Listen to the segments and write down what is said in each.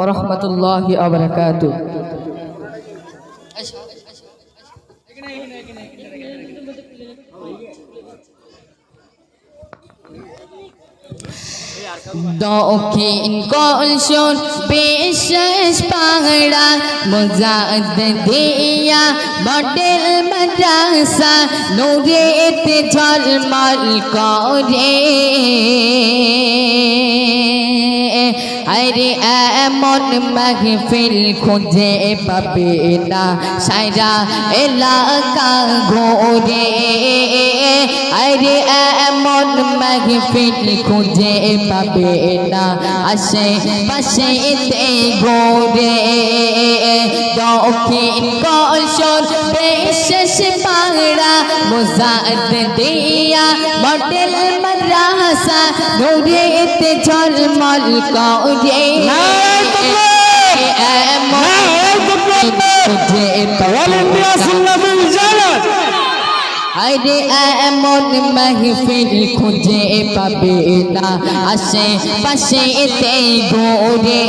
ওরহমতুল্লাহ আবরকাত দক্ষিণ কলসন বিশেষ পাগড়া মোজাদ দিয়া বটেল মাদ্রাসা নূরেতে ঝলমল করে। আরে এমন মাহফিল খুঁজে পাবে না। সাইরা এলাকা ঘোরে। আরে এমন মাহফিল খুঁজে পাবে না। আশে পাশে ঘোরে। দক্ষিণ কৌশল বিশেষ পাড়া মোজাদ দিয়া মডেল মাদ্রাসা নূরেতে ঝলমল করে এমন না আরে এমন মাহফিল খুঁজে পাবে না। আশে পাশে তে গোরে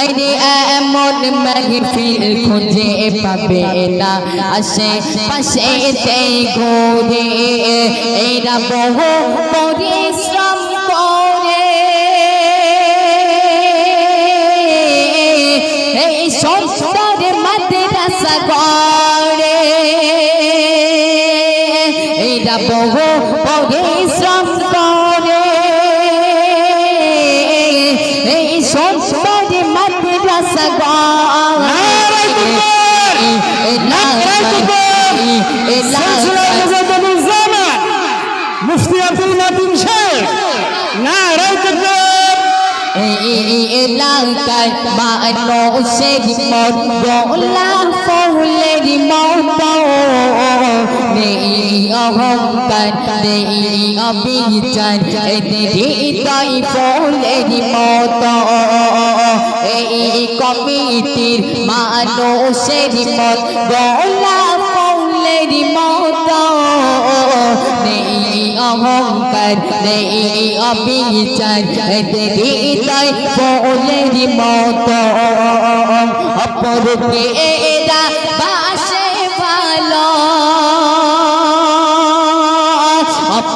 আরে এমন মাহফিল খুঁজে পাবে না। আশে পাশে তে গোরে এরা বহু পরিশ্রম করে। এই সংসার মাদ্রাসা গড়ে এরা বহু পরিশ্রম করে। এই সংসার মাদ্রাসা মুফতি আব্দুল মাতিন শেখ না এলাকায় মানুষের মন গোলা নেই অহংকার নেই অবিচার হৃদয় ফুলের মত এই কমিটির মানুষের মন গোলা ফুলের মত নেই অহংকার নেই অবিচার হৃদয় ফুলের মত অপরূপে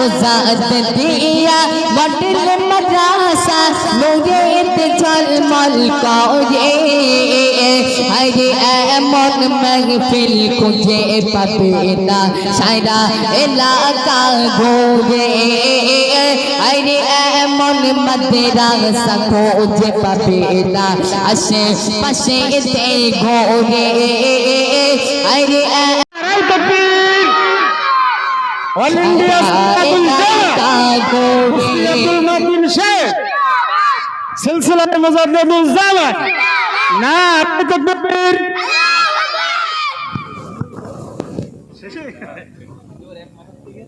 পাংড়া মুজাদ দিয়া মডেল মাদ্রাসা নূরেতে ঝলমল করে আরে এমন মাহফিল খুঁজে পাবে না সারা এলাকা ঘোরে আরে এমন মাদ্রাসা খুঁজে পাবে না আশে পাশে তে ঘোরে আরে অল ইন্ডিয়া নতুন শেখ সিলসিলা মুজাদ্দিদুল জামান না আপনি তো